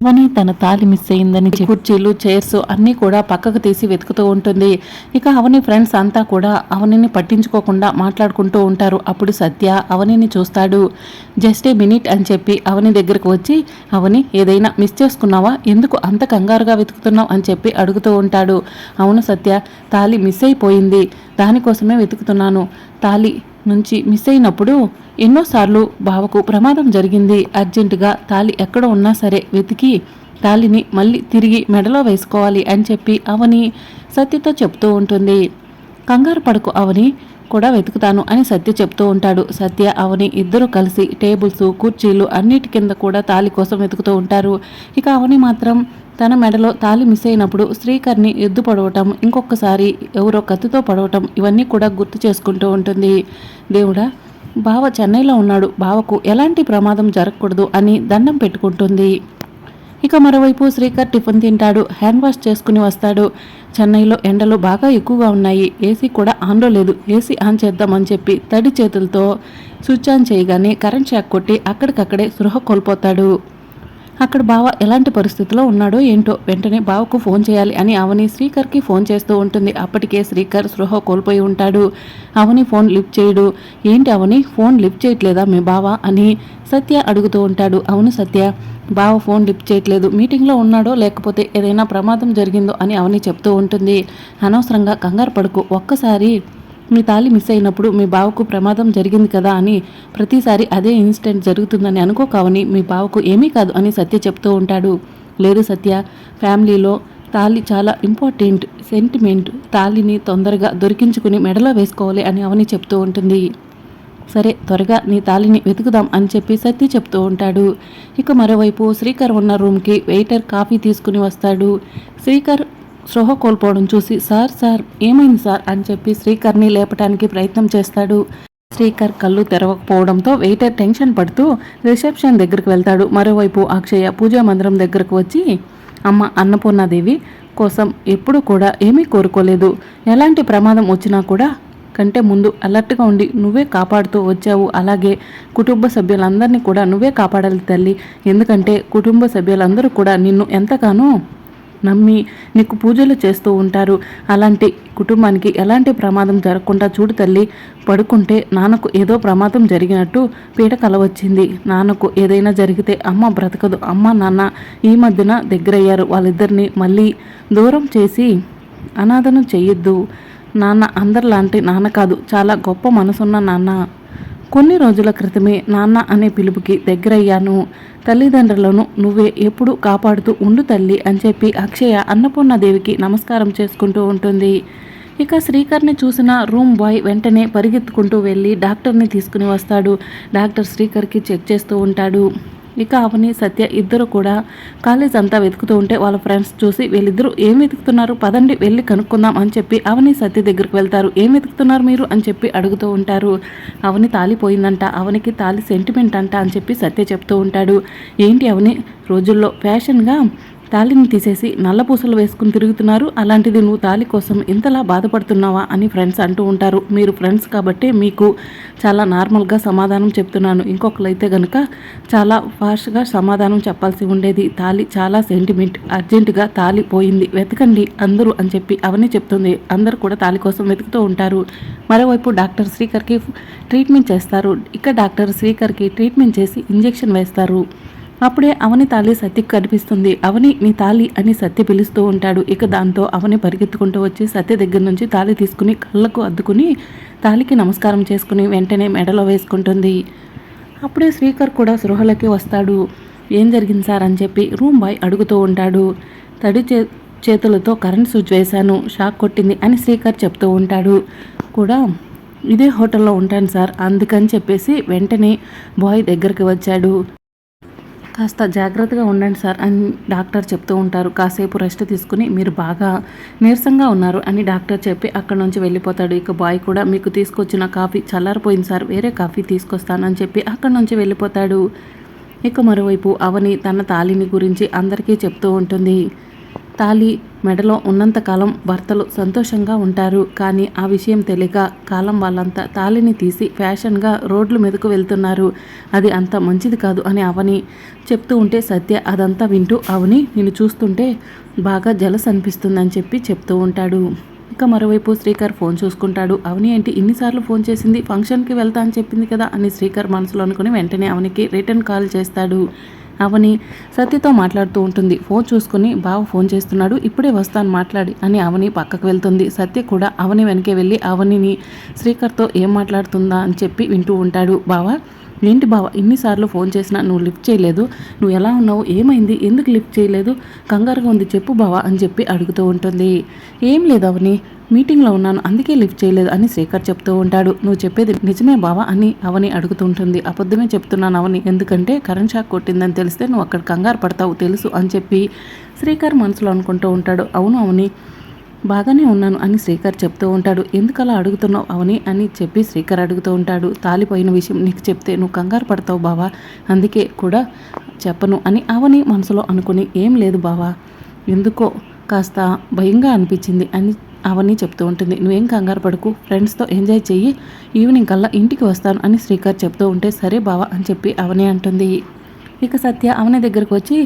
అవని తన తాలి మిస్ అయిందని కుర్చీలు చైర్స్ అన్నీ కూడా పక్కకు తీసి వెతుకుతూ ఉంటుంది. ఇక అవని ఫ్రెండ్స్ అంతా కూడా అవనిని పట్టించుకోకుండా మాట్లాడుకుంటూ ఉంటారు. అప్పుడు సత్య అవనిని చూస్తాడు. జస్ట్ ఏ మినిట్ అని చెప్పి అవని దగ్గరకు వచ్చి అవని ఏదైనా మిస్ చేసుకున్నావా? ఎందుకు అంత కంగారుగా వెతుకుతున్నావు? అని చెప్పి అడుగుతూ ఉంటాడు. అవును సత్య తాలి మిస్ అయిపోయింది. దానికోసమే వెతుకుతున్నాను. తాలి నుంచి మిస్ అయినప్పుడు ఎన్నోసార్లు బావకు ప్రమాదం జరిగింది. అర్జెంటుగా తాలి ఎక్కడ ఉన్నా సరే వెతికి తాలిని మళ్ళీ తిరిగి మెడలో వేసుకోవాలి అని చెప్పి అవని సత్యతో చెప్తూ ఉంటుంది. కంగారు పడకు అవని కూడా వెతుకుతాను అని సత్య చెప్తూ ఉంటాడు. సత్య అవని ఇద్దరు కలిసి టేబుల్స్ కుర్చీలు అన్నిటి కింద కూడా తాలి కోసం వెతుకుతూ ఉంటారు. ఇక అవని మాత్రం తన మెడలో తాలి మిస్ అయినప్పుడు శ్రీకర్ని ఎద్దు పడవటం ఇంకొకసారి ఎవరో కత్తితో పడవటం ఇవన్నీ కూడా గుర్తు చేసుకుంటూ ఉంటుంది. దేవుడా బావ చెన్నైలో ఉన్నాడు. బావకు ఎలాంటి ప్రమాదం జరగకూడదు అని దండం పెట్టుకుంటుంది. ఇక మరోవైపు శ్రీకర్ టిఫిన్ తింటాడు హ్యాండ్ వాష్ చేసుకుని వస్తాడు. చెన్నైలో ఎండలు బాగా ఎక్కువగా ఉన్నాయి. ఏసీ కూడా ఆన్లో లేదు. ఏసీ ఆన్ చేద్దామని చెప్పి తడి చేతులతో స్విచ్ ఆన్ చేయగానే కరెంట్ షాక్ కొట్టి అక్కడికక్కడే సృహ కోల్పోతాడు. అక్కడ బావ ఎలాంటి పరిస్థితిలో ఉన్నాడో ఏంటో వెంటనే బావకు ఫోన్ చేయాలి అని అవని శ్రీకర్కి ఫోన్ చేస్తూ ఉంటుంది. అప్పటికే శ్రీకర్ స్పృహ కోల్పోయి ఉంటాడు. అవని ఫోన్ లిఫ్ట్ చేయడు. ఏంటి అవని? ఫోన్ లిఫ్ట్ చేయట్లేదా మీ బావ? అని సత్య అడుగుతూ ఉంటాడు. అవును సత్య బావ ఫోన్ లిఫ్ట్ చేయట్లేదు. మీటింగ్లో ఉన్నాడో లేకపోతే ఏదైనా ప్రమాదం జరిగిందో అని అవని చెప్తూ ఉంటుంది. అనవసరంగా కంగారు పడుకు. ఒక్కసారి మీ తాళి మిస్ అయినప్పుడు మీ బావకు ప్రమాదం జరిగింది కదా అని ప్రతిసారి అదే ఇన్సిడెంట్ జరుగుతుందని అనుకోకావని మీ బావకు ఏమీ కాదు అని సత్య చెప్తూ ఉంటాడు. లేదు సత్య ఫ్యామిలీలో తాళి చాలా ఇంపార్టెంట్ సెంటిమెంట్. తాళిని తొందరగా దొరికించుకుని మెడలో వేసుకోవాలి అని అవని చెప్తూ ఉంటుంది. సరే త్వరగా నీ తాళిని వెతుకుదాం అని చెప్పి సత్య చెప్తూ ఉంటాడు. ఇక మరోవైపు శ్రీకర్ ఉన్న రూమ్కి వెయిటర్ కాఫీ తీసుకుని వస్తాడు. శ్రీకర్ స్పృహ కోల్పోవడం చూసి సార్ సార్ ఏమైంది సార్? అని చెప్పి శ్రీకర్ని లేపడానికి ప్రయత్నం చేస్తాడు. శ్రీకర్ కళ్ళు తెరవకపోవడంతో వెయిటర్ టెన్షన్ పడుతూ రిసెప్షన్ దగ్గరికి వెళ్తాడు. మరోవైపు అక్షయ పూజా మందిరం దగ్గరకు వచ్చి అమ్మ అన్నపూర్ణాదేవి కోసం ఎప్పుడు కూడా ఏమీ కోరుకోలేదు. ఎలాంటి ప్రమాదం వచ్చినా కూడా కంటే ముందు అలర్ట్గా ఉండి నువ్వే కాపాడుతూ వచ్చావు. అలాగే కుటుంబ సభ్యులందరినీ కూడా నువ్వే కాపాడాలి తల్లి. ఎందుకంటే కుటుంబ సభ్యులందరూ కూడా నిన్ను ఎంతగానో నమ్మి నీకు పూజలు చేస్తూ ఉంటారు. అలాంటి కుటుంబానికి ఎలాంటి ప్రమాదం జరగకుండా చూడు తల్లి పడుకుంటే నాన్నకు ఏదో ప్రమాదం జరిగినట్టు పీట కల వచ్చింది నాన్నకు ఏదైనా జరిగితే అమ్మ బ్రతకదు. అమ్మ నాన్న ఈ మధ్యన దగ్గరయ్యారు. వాళ్ళిద్దరిని మళ్ళీ దూరం చేసి అనాథను చేయొద్దు. నాన్న అందరిలాంటి నాన్న కాదు. చాలా గొప్ప మనసున్న నాన్న. కొన్ని రోజుల క్రితమే నాన్న అనే పిలుపుకి దగ్గరయ్యాను. తల్లిదండ్రులను నువ్వే ఎప్పుడు కాపాడుతూ ఉండు తల్లి అని చెప్పి అక్షయ అన్నపూర్ణదేవికి నమస్కారం చేసుకుంటూ ఉంటుంది. ఇక శ్రీకర్ని చూసిన రూమ్ బాయ్ వెంటనే పరిగెత్తుకుంటూ వెళ్ళి డాక్టర్ని తీసుకుని వస్తాడు. డాక్టర్ శ్రీకర్కి చెక్ చేస్తూ ఉంటాడు. ఇక అవని సత్య ఇద్దరు కూడా కాలేజ్ అంతా వెతుకుతూ ఉంటే వాళ్ళ ఫ్రెండ్స్ చూసి వీళ్ళిద్దరూ ఏం వెతుకుతున్నారు? పదండి వెళ్ళి కనుక్కుందాం అని చెప్పి అవని సత్య దగ్గరికి వెళ్తారు. ఏం వెతుకుతున్నారు మీరు? అని చెప్పి అడుగుతూ ఉంటారు. అవని తాలిపోయిందంట. అవనికి తాలి సెంటిమెంట్ అంట అని చెప్పి సత్య చెప్తూ ఉంటాడు. ఏంటి అవని? రోజుల్లో ఫ్యాషన్గా తాళిని తీసేసి నల్ల పూసలు వేసుకుని తిరుగుతున్నారు. అలాంటిది నువ్వు తాళి కోసం ఇంతలా బాధపడుతున్నావా అని ఫ్రెండ్స్ అంటూ ఉంటారు. మీరు ఫ్రెండ్స్ కాబట్టి మీకు చాలా నార్మల్గా సమాధానం చెప్తున్నాను. ఇంకొకరైతే కనుక చాలా ఫాస్ట్గా సమాధానం చెప్పాల్సి ఉండేది. తాళి చాలా సెంటిమెంట్ అర్జెంటుగా తాళి పోయింది. వెతకండి అందరూ అని చెప్పి అవన్నీ చెప్తుంది. అందరూ కూడా తాళి కోసం వెతుకుతూ ఉంటారు. మరోవైపు డాక్టర్ శ్రీకర్కి ట్రీట్మెంట్ చేస్తారు. ఇక డాక్టర్ శ్రీకర్కి ట్రీట్మెంట్ చేసి ఇంజెక్షన్ వేస్తారు. అప్పుడే అవని తాలి సత్యకి కనిపిస్తుంది. అవని మీ తాలి అని సత్య పిలుస్తూ ఉంటాడు. ఇక దాంతో అవని పరిగెత్తుకుంటూ వచ్చి సత్య దగ్గర నుంచి తాలి తీసుకుని కళ్ళకు అద్దుకుని తాలికి నమస్కారం చేసుకుని వెంటనే మెడలో వేసుకుంటుంది. అప్పుడే శ్రీకర్ కూడా సృహలకి వస్తాడు. ఏం జరిగింది సార్? అని చెప్పి రూమ్ బాయ్ అడుగుతూ ఉంటాడు. తడి చే చేతులతో కరెంట్ స్విచ్ వేశాను. షాక్ కొట్టింది అని శ్రీకర్ చెప్తూ ఉంటాడు. కూడా ఇదే హోటల్లో ఉంటాను సార్. అందుకని చెప్పేసి వెంటనే బాయ్ దగ్గరికి వచ్చాడు. కాస్త జాగ్రత్తగా ఉండండి సార్ అని డాక్టర్ చెప్తూ ఉంటారు. కాసేపు రెస్ట్ తీసుకుని మీరు బాగా నీరసంగా ఉన్నారు అని డాక్టర్ చెప్పి అక్కడ నుంచి వెళ్ళిపోతాడు. ఇక బాయ్ కూడా మీకు తీసుకొచ్చిన కాఫీ చల్లారిపోయింది సార్ వేరే కాఫీ తీసుకొస్తానని చెప్పి అక్కడ నుంచి వెళ్ళిపోతాడు. ఇక మరోవైపు అవని తన తాలిని గురించి అందరికీ చెప్తూ ఉంటుంది. తాలి మెడలో ఉన్నంతకాలం భర్తలు సంతోషంగా ఉంటారు. కానీ ఆ విషయం తెలియక కాలం వాళ్ళంతా తాలిని తీసి ఫ్యాషన్గా రోడ్ల మీదకు వెళ్తున్నారు. అది అంత మంచిది కాదు అని అవని చెప్తూ ఉంటే సత్య అదంతా వింటూ అవని నేను చూస్తుంటే బాగా జలస్ అనిపిస్తుందని చెప్పి చెప్తూ ఉంటాడు. ఇక మరోవైపు శ్రీకర్ ఫోన్ చూసుకుంటాడు. అవని ఏంటి ఇన్నిసార్లు ఫోన్ చేసింది? ఫంక్షన్కి వెళ్తా అని చెప్పింది కదా అని శ్రీకర్ మనసులో అనుకుని వెంటనే అవనికి రిటర్న్ కాల్ చేస్తాడు. అవని సత్యతో మాట్లాడుతూ ఉంటుంది. ఫోన్ చూసుకుని బావ ఫోన్ చేస్తున్నాడు. ఇప్పుడే వస్తాను మాట్లాడి అని అవని పక్కకు వెళ్తుంది. సత్య కూడా అవని వెనకే వెళ్ళి అవనిని శ్రీకర్తో ఏం మాట్లాడుతుందా అని చెప్పి వింటూ ఉంటాడు. బావా ఏంటి బావ ఇన్నిసార్లు ఫోన్ చేసినా నువ్వు లిఫ్ట్ చేయలేదు. నువ్వు ఎలా ఉన్నావు? ఏమైంది? ఎందుకు లిఫ్ట్ చేయలేదు? కంగారుగా ఉంది చెప్పు బావ అని చెప్పి అడుగుతూ ఉంటుంది. ఏం లేదు అవని మీటింగ్లో ఉన్నాను అందుకే లిఫ్ట్ చేయలేదు అని శ్రీకర్ చెప్తూ ఉంటాడు. నువ్వు చెప్పేది నిజమే బావా అని అవని అడుగుతుంటుంది. అబద్ధమే చెప్తున్నాను అవని. ఎందుకంటే కరెంట్ షాక్ కొట్టిందని తెలిస్తే నువ్వు అక్కడ కంగారు పడతావు తెలుసు అని చెప్పి శ్రీకర్ మనసులో అనుకుంటూ ఉంటాడు. అవును అవని బాగానే ఉన్నాను అని శ్రీకర్ చెప్తూ ఉంటాడు. ఎందుకు అలా అడుగుతున్నావు అవని అని చెప్పి శ్రీకర్ అడుగుతూ ఉంటాడు. తాలిపోయిన విషయం నీకు చెప్తే నువ్వు కంగారు పడతావు బావా. అందుకే కూడా చెప్పను అని అవని మనసులో అనుకుని ఏం లేదు బావా. ఎందుకో కాస్త భయంగా అనిపించింది అని అవన్నీ చెప్తూ ఉంటుంది. నువ్వేం కంగారు పడుకు ఫ్రెండ్స్తో ఎంజాయ్ చెయ్యి ఈవినింగ్ కల్లా ఇంటికి వస్తాను అని శ్రీకర్ చెప్తూ ఉంటే సరే బావా అని చెప్పి అవని అంటుంది. ఇక సత్య అవని దగ్గరకు వచ్చి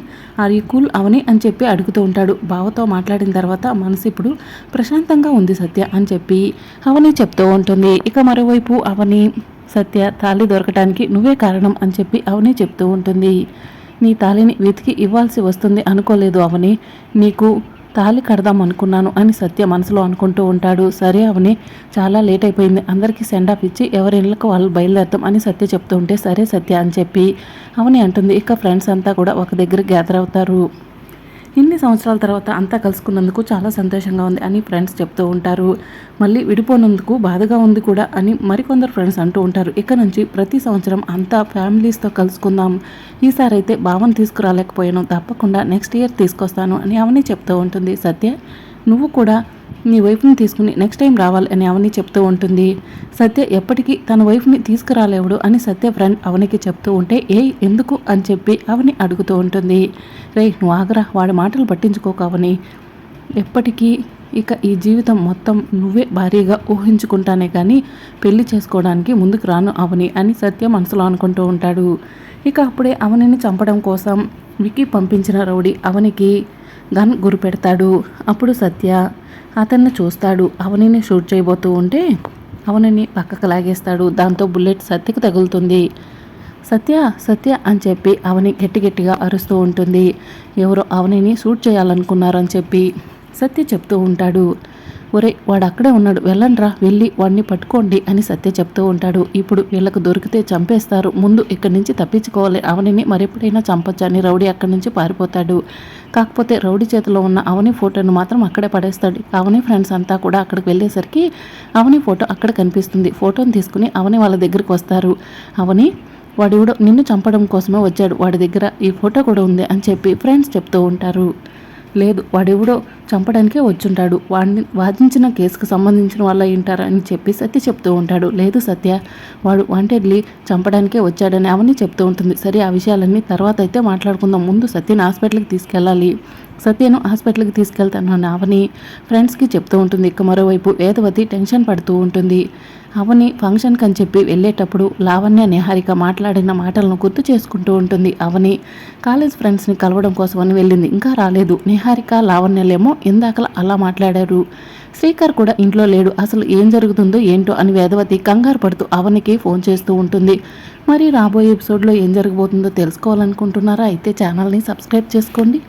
ఆర్ యూ కూల్ అవని అని చెప్పి అడుగుతూ ఉంటాడు. బావతో మాట్లాడిన తర్వాత మనసు ఇప్పుడు ప్రశాంతంగా ఉంది సత్య అని చెప్పి అవని చెప్తూ ఉంటుంది. ఇక మరోవైపు అవని సత్య తాళి దొరకటానికి నువ్వే కారణం అని చెప్పి అవని చెప్తూ ఉంటుంది. నీ తాళిని వెతికి ఇవ్వాల్సి వస్తుంది అనుకోలేదు అవని. నీకు తాళి కడదాం అనుకున్నాను అని సత్య మనసులో అనుకుంటూ ఉంటాడు. సరే అవని చాలా లేట్ అయిపోయింది. అందరికీ సెండ్ ఆఫ్ ఇచ్చి ఎవరి వాళ్ళు బయలుదేరతాం అని సత్య చెప్తూ ఉంటే సరే సత్య అని చెప్పి అవని అంటుంది. ఇక ఫ్రెండ్స్ అంతా కూడా ఒక దగ్గర గ్యాదర్ అవుతారు. ఇన్ని సంవత్సరాల తర్వాత అంతా కలుసుకున్నందుకు చాలా సంతోషంగా ఉంది అని ఫ్రెండ్స్ చెప్తూ ఉంటారు. మళ్ళీ విడిపోనందుకు బాధగా ఉంది కూడా అని మరికొందరు ఫ్రెండ్స్ అంటూ ఉంటారు. ఇక నుంచి ప్రతి సంవత్సరం అంతా ఫ్యామిలీస్తో కలుసుకుందాం. ఈసారి అయితే భావం తీసుకురాలేకపోయాను. తప్పకుండా నెక్స్ట్ ఇయర్ తీసుకొస్తాను అని అవన్నీ చెప్తూ ఉంటుంది. సత్య నువ్వు కూడా నీ వైఫ్ని తీసుకుని నెక్స్ట్ టైం రావాలి అని అవని చెప్తూ ఉంటుంది. సత్య ఎప్పటికీ తన వైఫ్ని తీసుకురాలేవుడు అని సత్య ఫ్రెండ్ అవనికి చెప్తూ ఉంటే ఏ ఎందుకు? అని చెప్పి అవని అడుగుతూ ఉంటుంది. రే నువ్వు ఆగరా వాడి మాటలు పట్టించుకోక అవని. ఎప్పటికీ ఇక ఈ జీవితం మొత్తం నువ్వే భారీగా ఊహించుకుంటానే కానీ పెళ్ళి చేసుకోవడానికి ముందుకు రాను అవని అని సత్య మనసులో అనుకుంటూ ఉంటాడు. ఇక అప్పుడే అవనిని చంపడం కోసం వికి పంపించిన రౌడీ అవనికి గన్ గురిపెడతాడు అప్పుడు సత్య అతన్ని చూస్తాడు. అవనిని షూట్ చేయబోతూ ఉంటే అవనిని పక్కకు లాగేస్తాడు. దాంతో బుల్లెట్ సత్యకు తగులుతుంది. సత్య సత్య అని చెప్పి అవని గట్టి గట్టిగా అరుస్తూ ఉంటుంది. ఎవరో అవనిని షూట్ చేయాలనుకున్నారని చెప్పి సత్య చెప్తూ ఉంటాడు. ఒరే వాడు అక్కడే ఉన్నాడు. వెళ్ళండ్రా వెళ్ళి వాడిని పట్టుకోండి అని సత్య చెప్తూ ఉంటాడు. ఇప్పుడు వీళ్ళకు దొరికితే చంపేస్తారు. ముందు ఇక్కడి నుంచి తప్పించుకోవాలి. అవనిని మరెప్పుడైనా చంపొచ్చు అని రౌడీ అక్కడి నుంచి పారిపోతాడు. కాకపోతే రౌడీ చేతిలో ఉన్న అవని ఫోటోను మాత్రం అక్కడే పడేస్తాడు. అవని ఫ్రెండ్స్ అంతా కూడా అక్కడికి వెళ్ళేసరికి అవని ఫోటో అక్కడ కనిపిస్తుంది. ఫోటోని తీసుకుని అవని వాళ్ళ దగ్గరికి వస్తారు. అవని వాడు నిన్ను చంపడం కోసమే వచ్చాడు. వాడి దగ్గర ఈ ఫోటో కూడా ఉంది అని చెప్పి ఫ్రెండ్స్ చెప్తూ ఉంటారు. లేదు వాడెవడో చంపడానికే వచ్చుంటాడు. వాడిని వాదించిన కేసుకు సంబంధించిన వాళ్ళ ఉంటారు అని చెప్పి సత్య చెప్తూ ఉంటాడు. లేదు సత్య వాడు వాంటెడ్లీ చంపడానికే వచ్చాడని అవన్నీ చెప్తూ ఉంటుంది. సరే ఆ విషయాలన్నీ తర్వాత అయితే మాట్లాడుకుందాం. ముందు సత్యని హాస్పిటల్కి తీసుకెళ్ళాలి. సత్యను హాస్పిటల్కి తీసుకెళ్తాను అవని ఫ్రెండ్స్కి చెప్తూ ఉంటుంది. ఇక మరోవైపు వేదవతి టెన్షన్ పడుతూ ఉంటుంది. అవని ఫంక్షన్కి అని చెప్పి వెళ్ళేటప్పుడు లావణ్య నిహారిక మాట్లాడిన మాటలను గుర్తు చేసుకుంటూ ఉంటుంది. అవని కాలేజ్ ఫ్రెండ్స్ని కలవడం కోసమని వెళ్ళింది. ఇంకా రాలేదు. నిహారిక లావణ్యలేమో ఇందాకలా అలా మాట్లాడారు. శ్రీకర్ కూడా ఇంట్లో లేడు. అసలు ఏం జరుగుతుందో ఏంటో అని వేదవతి కంగారు పడుతూ అవనికి ఫోన్ చేస్తూ ఉంటుంది. మరి రాబోయే ఎపిసోడ్లో ఏం జరగబోతుందో తెలుసుకోవాలనుకుంటున్నారా? అయితే ఛానల్ని సబ్స్క్రైబ్ చేసుకోండి.